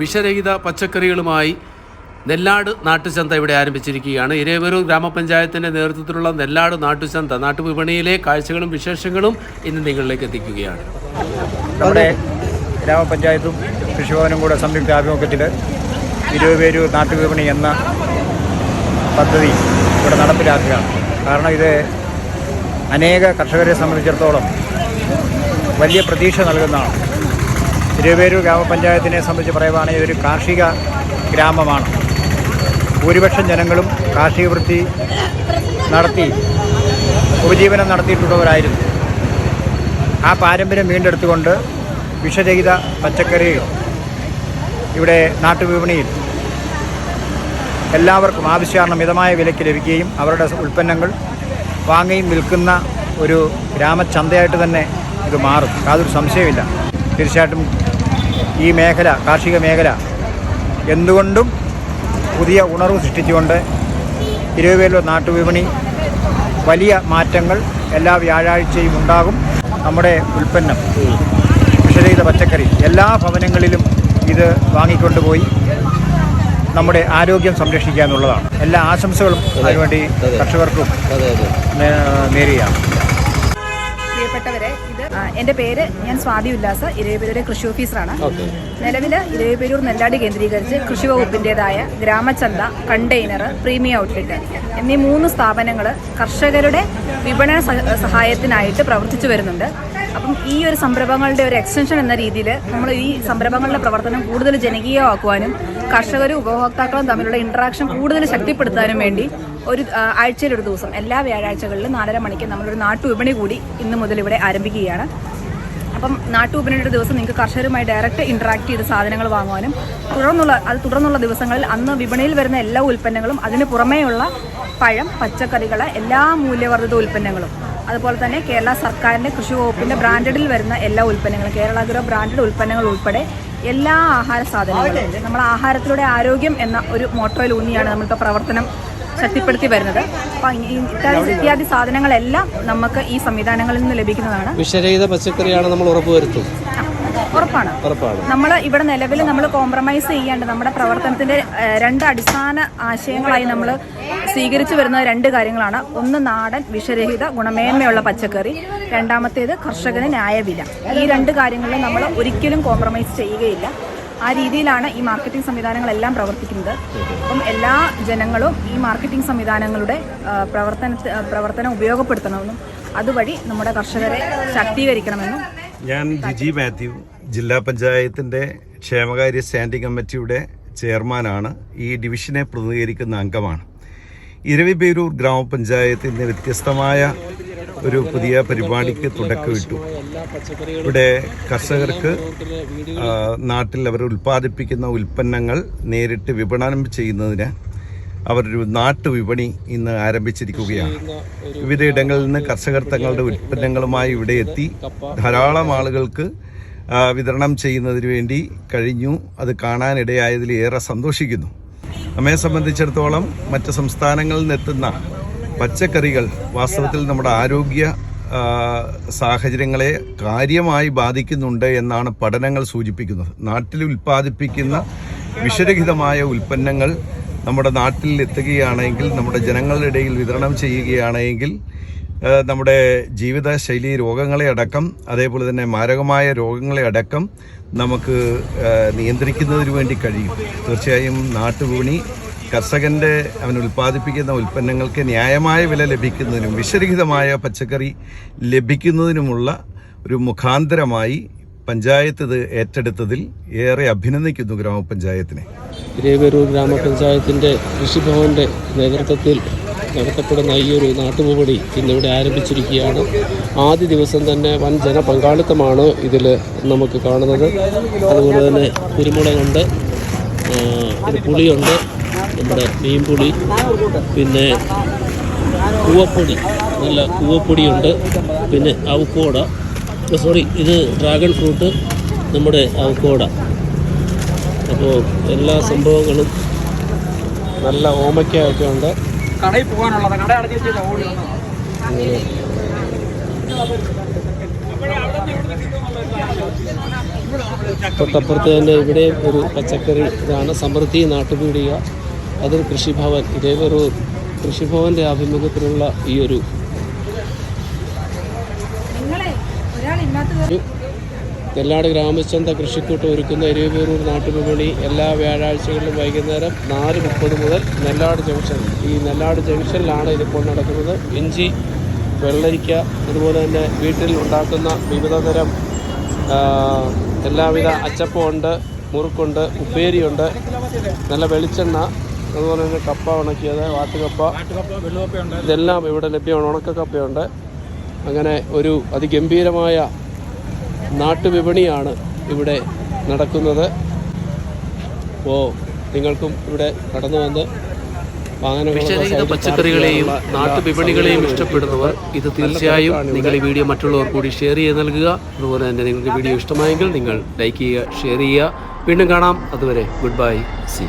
വിഷരഹിത പച്ചക്കറികളുമായി നെല്ലാട് നാട്ടുചന്ത ഇവിടെ ആരംഭിച്ചിരിക്കുകയാണ്. ഇരേവരൂർ ഗ്രാമപഞ്ചായത്തിന്റെ നേതൃത്വത്തിലുള്ള നെല്ലാട് നാട്ടുചന്ത നാട്ടുവിപണിയിലെ കാഴ്ചകളും വിശേഷങ്ങളും ഇന്ന് നിങ്ങളിലേക്ക് എത്തിക്കുകയാണ്. നമ്മുടെ ഗ്രാമപഞ്ചായത്തും കൃഷിഭവനും കൂടെ സംയുക്ത ആഭിമുഖ്യത്തിൽ ഇരുപേരൂർ നാട്ടുവിപണി എന്ന പദ്ധതി ഇവിടെ നടപ്പിലാക്കുകയാണ്. കാരണം ഇത് അനേക കർഷകരെ സംബന്ധിച്ചിടത്തോളം വലിയ പ്രതീക്ഷ നൽകുന്നതാണ്. ഇരുപേരൂർ ഗ്രാമപഞ്ചായത്തിനെ സംബന്ധിച്ച് പറയുവാണെങ്കിൽ ഇതൊരു കാർഷിക ഗ്രാമമാണ്. ഭൂരിപക്ഷം ജനങ്ങളും കാർഷിക വൃത്തി നടത്തി ഉപജീവനം നടത്തിയിട്ടുള്ളവരായിരുന്നു. ആ പാരമ്പര്യം വീണ്ടെടുത്തുകൊണ്ട് വിഷരഹിത പച്ചക്കറി ഇവിടെ നാട്ടുവിപണിയിൽ എല്ലാവർക്കും ആവശ്യാർഹം മിതമായ വിലയ്ക്ക് ലഭിക്കുകയും അവരുടെ ഉൽപ്പന്നങ്ങൾ വാങ്ങുകയും വിൽക്കുന്ന ഒരു ഗ്രാമചന്തയായിട്ട് തന്നെ ഇത് മാറും. യാതൊരു സംശയമില്ല തീർച്ചയായിട്ടും ഈ മേഖല കാർഷിക മേഖല എന്തുകൊണ്ടും പുതിയ ഉണർവ് സൃഷ്ടിച്ചുകൊണ്ട് തിരുവേലൂർ നാട്ടുവിപണി വലിയ മാറ്റങ്ങൾ എല്ലാ വ്യാഴാഴ്ചയും ഉണ്ടാകും. നമ്മുടെ ഉൽപ്പന്നം വിഷരഹിത പച്ചക്കറി എല്ലാ ഭവനങ്ങളിലും ഇത് വാങ്ങിക്കൊണ്ടുപോയി നമ്മുടെ ആരോഗ്യം സംരക്ഷിക്കുക എന്നുള്ളതാണ്. എല്ലാ ആശംസകളും അതിനുവേണ്ടി കർഷകർക്കും നേരിയാണ് നേരുകയാണ്. പ്രിയപ്പെട്ടവരെ എന്റെ പേര് ഞാൻ സ്വാതി ഉല്ലാസ് ഇരവിപേരൂരെ കൃഷി ഓഫീസറാണ്. നിലവിൽ ഇരവിപേരൂർ നെല്ലാടി കേന്ദ്രീകരിച്ച് കൃഷി വകുപ്പിന്റേതായ ഗ്രാമചന്ത കണ്ടെയ്നർ പ്രീമിയം ഔട്ട്ലെറ്റ് എന്നീ മൂന്ന് സ്ഥാപനങ്ങൾ കർഷകരുടെ വിപണന സഹായത്തിനായിട്ട് പ്രവർത്തിച്ചു വരുന്നുണ്ട്. അപ്പം ഈ ഒരു സംരംഭങ്ങളുടെ ഒരു എക്സ്റ്റൻഷൻ എന്ന രീതിയിൽ നമ്മൾ ഈ സംരംഭങ്ങളുടെ പ്രവർത്തനം കൂടുതൽ ജനകീയമാക്കുവാനും കർഷകരും ഉപഭോക്താക്കളും തമ്മിലുള്ള ഇന്ററാക്ഷൻ കൂടുതൽ ശക്തിപ്പെടുത്താനും വേണ്ടി ഒരു ആഴ്ചയിലൊരു ദിവസം എല്ലാ വ്യാഴാഴ്ചകളിലും നാലര മണിക്ക് നമ്മളൊരു നാട്ടുവിപണി കൂടി ഇന്ന് മുതൽ ഇവിടെ ആരംഭിക്കുകയാണ്. അപ്പം നാട്ടുവിപണിയുടെ ദിവസം നിങ്ങൾക്ക് കർഷകരുമായി ഡയറക്റ്റ് ഇൻട്രാക്ട് ചെയ്ത് സാധനങ്ങൾ വാങ്ങുവാനും തുടർന്നുള്ള അത് തുടർന്നുള്ള ദിവസങ്ങളിൽ അന്ന് വിപണിയിൽ വരുന്ന എല്ലാ ഉൽപ്പന്നങ്ങളും അതിന് പുറമേയുള്ള പഴം പച്ചക്കറികൾ എല്ലാ മൂല്യവർദ്ധിത ഉൽപ്പന്നങ്ങളും അതുപോലെ തന്നെ കേരള സർക്കാരിന്റെ കൃഷി വകുപ്പിന്റെ ബ്രാൻഡഡിൽ വരുന്ന എല്ലാ ഉൽപ്പന്നങ്ങളും കേരള ഗ്രോ ബ്രാൻഡഡ് ഉൽപ്പന്നങ്ങൾ ഉൾപ്പെടെ എല്ലാ ആഹാര സാധനങ്ങളും. നമ്മൾ ആഹാരത്തിലൂടെ ആരോഗ്യം എന്ന ഒരു മോട്ടോയിൽ ഊന്നിയാണ് നമ്മളിപ്പോൾ പ്രവർത്തനം ശക്തിപ്പെടുത്തി വരുന്നത്. അപ്പം ഈ ഇത്യാദി സാധനങ്ങളെല്ലാം നമുക്ക് ഈ സംവിധാനങ്ങളിൽ നിന്ന് ലഭിക്കുന്നതാണ്. വിഷരഹിത പച്ചക്കറിയാണ് നമ്മൾ ഉറപ്പുവരുത്തും. ഉറപ്പാണ്. ഉറപ്പാണ്. നമ്മൾ ഇവിടെ നിലവിൽ നമ്മൾ കോംപ്രമൈസ് ചെയ്യാണ്ട് നമ്മുടെ പ്രവർത്തനത്തിന്റെ രണ്ട് അടിസ്ഥാന ആശയങ്ങളായി നമ്മൾ സ്വീകരിച്ചു വരുന്ന രണ്ട് കാര്യങ്ങളാണ്. ഒന്ന് നാടൻ വിഷരഹിത ഗുണമേന്മയുള്ള പച്ചക്കറി രണ്ടാമത്തേത് കർഷകന് ന്യായവില. ഈ രണ്ട് കാര്യങ്ങളിലും നമ്മൾ ഒരിക്കലും കോംപ്രമൈസ് ചെയ്യുകയില്ല. ആ രീതിയിലാണ് ഈ മാർക്കറ്റിംഗ് സംവിധാനങ്ങളെല്ലാം പ്രവർത്തിക്കുന്നത്. അപ്പം എല്ലാ ജനങ്ങളും ഈ മാർക്കറ്റിംഗ് സംവിധാനങ്ങളുടെ പ്രവർത്തന പ്രവർത്തനം ഉപയോഗപ്പെടുത്തണമെന്നും അതുവഴി നമ്മുടെ കർഷകരെ ശാക്തീകരിക്കണമെന്നും ഞാൻ ജിജി മാത്യു ജില്ലാ പഞ്ചായത്തിന്റെ ക്ഷേമകാര്യ സ്റ്റാൻഡിംഗ് കമ്മിറ്റിയുടെ ചെയർമാനാണ്. ഈ ഡിവിഷനെ പ്രതിനിധീകരിക്കുന്ന അംഗമാണ്. ഇരവിപേരൂർ ഗ്രാമപഞ്ചായത്തിന്റെ വ്യത്യസ്തമായ ഒരു പുതിയ പരിപാടിക്ക് തുടക്കമിട്ടു. ഇവിടെ കർഷകർക്ക് നാട്ടിൽ അവർ ഉൽപ്പാദിപ്പിക്കുന്ന ഉൽപ്പന്നങ്ങൾ നേരിട്ട് വിപണനം ചെയ്യുന്നതിന് അവരൊരു നാട്ടുവിപണി ഇന്ന് ആരംഭിച്ചിരിക്കുകയാണ്. വിവിധ ഇടങ്ങളിൽ നിന്ന് കർഷകർ തങ്ങളുടെ ഉൽപ്പന്നങ്ങളുമായി ഇവിടെ എത്തി. ധാരാളം ആളുകൾക്ക് വിതരണം ചെയ്യുന്നതിന് വേണ്ടി കഴിഞ്ഞു. അത് കാണാനിടയായതിൽ ഏറെ സന്തോഷിക്കുന്നു. നമ്മെ സംബന്ധിച്ചിടത്തോളം മറ്റ് സംസ്ഥാനങ്ങളിൽ നിന്നെത്തുന്ന പച്ചക്കറികൾ വാസ്തവത്തിൽ നമ്മുടെ ആരോഗ്യ സാഹചര്യങ്ങളെ കാര്യമായി ബാധിക്കുന്നുണ്ട് എന്നാണ് പഠനങ്ങൾ സൂചിപ്പിക്കുന്നത്. നാട്ടിൽ ഉൽപ്പാദിപ്പിക്കുന്ന വിഷരഹിതമായ ഉൽപ്പന്നങ്ങൾ നമ്മുടെ നാട്ടിൽ എത്തുകയാണെങ്കിൽ നമ്മുടെ ജനങ്ങളുടെ ഇടയിൽ വിതരണം ചെയ്യുകയാണെങ്കിൽ നമ്മുടെ ജീവിതശൈലി രോഗങ്ങളെ അടക്കം അതേപോലെ തന്നെ മാരകമായ രോഗങ്ങളെ അടക്കം നമുക്ക് നിയന്ത്രിക്കുന്നതിന് വേണ്ടി കഴിയും. തീർച്ചയായും നാട്ടുവിപണി കർഷകന്റെ അവൻ ഉൽപ്പാദിപ്പിക്കുന്ന ഉൽപ്പന്നങ്ങൾക്ക് ന്യായമായ വില ലഭിക്കുന്നതിനും വിഷരഹിതമായ പച്ചക്കറി ലഭിക്കുന്നതിനുമുള്ള ഒരു മുഖാന്തരമായി പഞ്ചായത്ത് ഇത് ഏറ്റെടുത്തതിൽ ഏറെ അഭിനന്ദിക്കുന്നു ഗ്രാമപഞ്ചായത്തിനെ. ഇരേവരൂർ ഗ്രാമപഞ്ചായത്തിന്റെ കൃഷിഭവന്റെ നേതൃത്വത്തിൽ നടത്തപ്പെടുന്ന ഈ ഒരു നാട്ടുപുപടി ഇന്നിവിടെ ആരംഭിച്ചിരിക്കുകയാണ്. ആദ്യ ദിവസം തന്നെ വൻ ജനപങ്കാളിത്തമാണ് ഇതിൽ നമുക്ക് കാണുന്നത്. അതുപോലെ തന്നെ കുരുമുളകുണ്ട് പുളിയുണ്ട് നമ്മുടെ മീൻപുളി പിന്നെ കൂവപ്പൊടി നല്ല കൂവപ്പൊടിയുണ്ട് പിന്നെ അവക്കോട. സോറി ഇത് ഡ്രാഗൺ ഫ്രൂട്ട് നമ്മുടെ അവക്കോട. അപ്പോൾ എല്ലാ സംഭവങ്ങളും നല്ല ഓമയ്ക്കൊക്കെ ഉണ്ട്. കടയിൽ പോകാനുള്ളത് കട അടച്ചിട്ട് ഓടി തൊട്ടപ്പുറത്ത് തന്നെ ഇവിടെ ഒരു പച്ചക്കറി ഇതാണ്. സമൃദ്ധി നാട്ടുപീടിക. അതൊരു കൃഷിഭവൻ ഇതേവരൂർ കൃഷിഭവന്റെ ആഭിമുഖ്യത്തിലുള്ള ഈ ഒരു നെല്ലാട് ഗ്രാമചന്ത കൃഷിക്കൂട്ടം ഒരുക്കുന്ന എരിവേറൂർ നാട്ടുവിപണി എല്ലാ വ്യാഴാഴ്ചകളിലും വൈകുന്നേരം നാല് മുപ്പത് മുതൽ നെല്ലാട് ജംഗ്ഷൻ. ഈ നെല്ലാട് ജംഗ്ഷനിലാണ് ഇതിപ്പോൾ നടക്കുന്നത്. ഇഞ്ചി വെള്ളരിക്ക അതുപോലെ തന്നെ വീട്ടിൽ ഉണ്ടാക്കുന്ന വിവിധ തരം ആ, എല്ലാവിധ അച്ചപ്പമുണ്ട് മുറുക്കുണ്ട് ഉപ്പേരിയുണ്ട് നല്ല വെളിച്ചെണ്ണ അതുപോലെ തന്നെ കപ്പ ഉണക്കിയത് വാട്ടുകപ്പ. ഇതെല്ലാം ഇവിടെ ലഭ്യമാണ് ഉണക്കക്കപ്പയുണ്ട്. അങ്ങനെ ഒരു അതിഗംഭീരമായ നാട്ടുവിപണിയാണ് ഇവിടെ നടക്കുന്നത്. ഓ നിങ്ങൾക്കും ഇവിടെ കടന്നു വന്ന് വിഷരഹിത പച്ചക്കറികളെയും നാട്ടുവിപണികളെയും ഇഷ്ടപ്പെടുന്നവർ ഇത് തീർച്ചയായും നിങ്ങൾ ഈ വീഡിയോ മറ്റുള്ളവർ കൂടി ഷെയർ ചെയ്ത് നൽകുക. അതുപോലെ തന്നെ നിങ്ങൾക്ക് വീഡിയോ ഇഷ്ടമായെങ്കിൽ നിങ്ങൾ ലൈക്ക് ചെയ്യുക ഷെയർ ചെയ്യുക. വീണ്ടും കാണാം. അതുവരെ ഗുഡ് ബൈ. സി